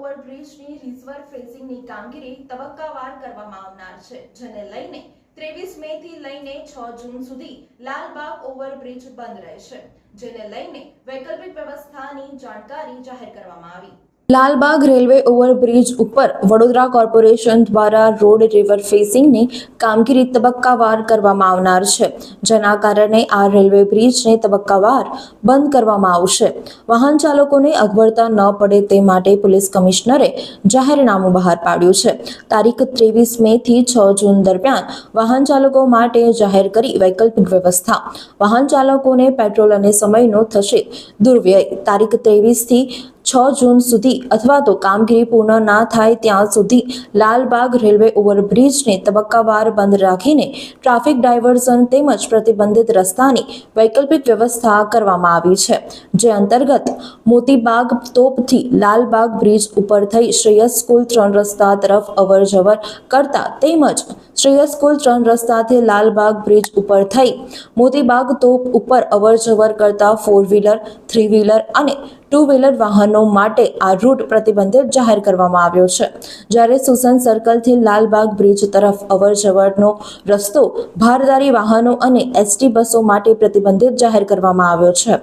ઓવરબ્રિજની રિઝવર ફેસિંગની કામગીરી તબક્કાવાર કરવામાં આવનાર છે, જેને લઈને ત્રેવીસ મે થી લઈને છ જૂન સુધી લાલબાગ ઓવરબ્રિજ બંધ રહેશે, જેને લઈને વૈકલ્પિક વ્યવસ્થાની જાણકારી જાહેર કરવામાં આવી. લાલબાગ રેલવે ઓવરબ્રિજ ઉપર વડોદરા કોર્પોરેશન દ્વારા રોડ રિવર ફેસિંગની કામગીરી તબક્કાવાર કરવામાં આવનાર છે. જેના કારણે આ રેલવે બ્રિજને તબક્કાવાર બંધ કરવામાં આવશે. વાહન ચાલકોને અગવડતા ન પડે તે માટે પોલીસ કમિશનરે જાહેરનામું બહાર પાડ્યું છે. તારીખ ત્રેવીસ મે થી છ જૂન દરમિયાન વાહન ચાલકો માટે જાહેર કરી વૈકલ્પિક વ્યવસ્થા. વાહન ચાલકોને પેટ્રોલ અને સમયનો થશે દુર્વ્યય. તારીખ ત્રેવીસથી છ જૂન સુધી અથવા તો કામગીરી પૂર્ણ ના થાય ત્યાં સુધી લાલબાગ રેલવે ઓવરબ્રિજને તબક્કાવાર બંધ રાખીને ટ્રાફિક ડાયવર્ઝન તેમજ પ્રતિબંધિત રસ્તાની વૈકલ્પિક વ્યવસ્થા કરવામાં આવી છે, જે અંતર્ગત મોતીબાગ તોપથી લાલબાગ બ્રિજ ઉપર થઈ શ્રેયસ સ્કૂલ ત્રણ રસ્તા તરફ અવર જવર કરતા તેમજ શ્રેયસ સ્કૂલ ત્રણ રસ્તાથી લાલબાગ બ્રિજ ઉપર થઈ મોતીબાગ તોપ ઉપર અવર જવર કરતા ફોર વ્હીલર થ્રી વ્હીલર અને ટુ વ્હીલર વાહનો માટે આ રૂટ પ્રતિબંધિત જાહેર કરવામાં આવ્યો છે. જ્યારે સુસન સર્કલથી લાલબાગ બ્રિજ તરફ અવર જવરનો રસ્તો, ભારદારી વાહનો અને એસટી બસો માટે પ્રતિબંધિત જાહેર કરવામાં આવ્યો છે.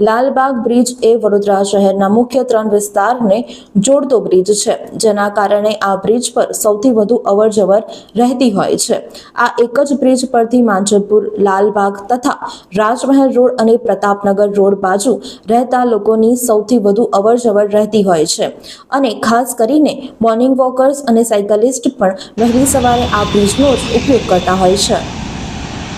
લાલબાગ બ્રિજ એ વડોદરા શહેરના મુખ્ય ત્રણ વિસ્તારને જોડતો બ્રિજ છે, જેના કારણે આ બ્રિજ પર સૌથી વધુ અવર જવર રહેતી હોય છે. આ એક જ બ્રિજ પરથી માંજલપુર, લાલબાગ તથા રાજમહેલ રોડ અને પ્રતાપનગર રોડ બાજુ રહેતા લોકોની સૌથી વધુ અવરજવર રહેતી હોય છે. અને ખાસ કરીને મોર્નિંગ વોકર્સ અને સાયકલિસ્ટ પણ વહેલી સવારે આ બ્રિજનો જ ઉપયોગ કરતા હોય છે.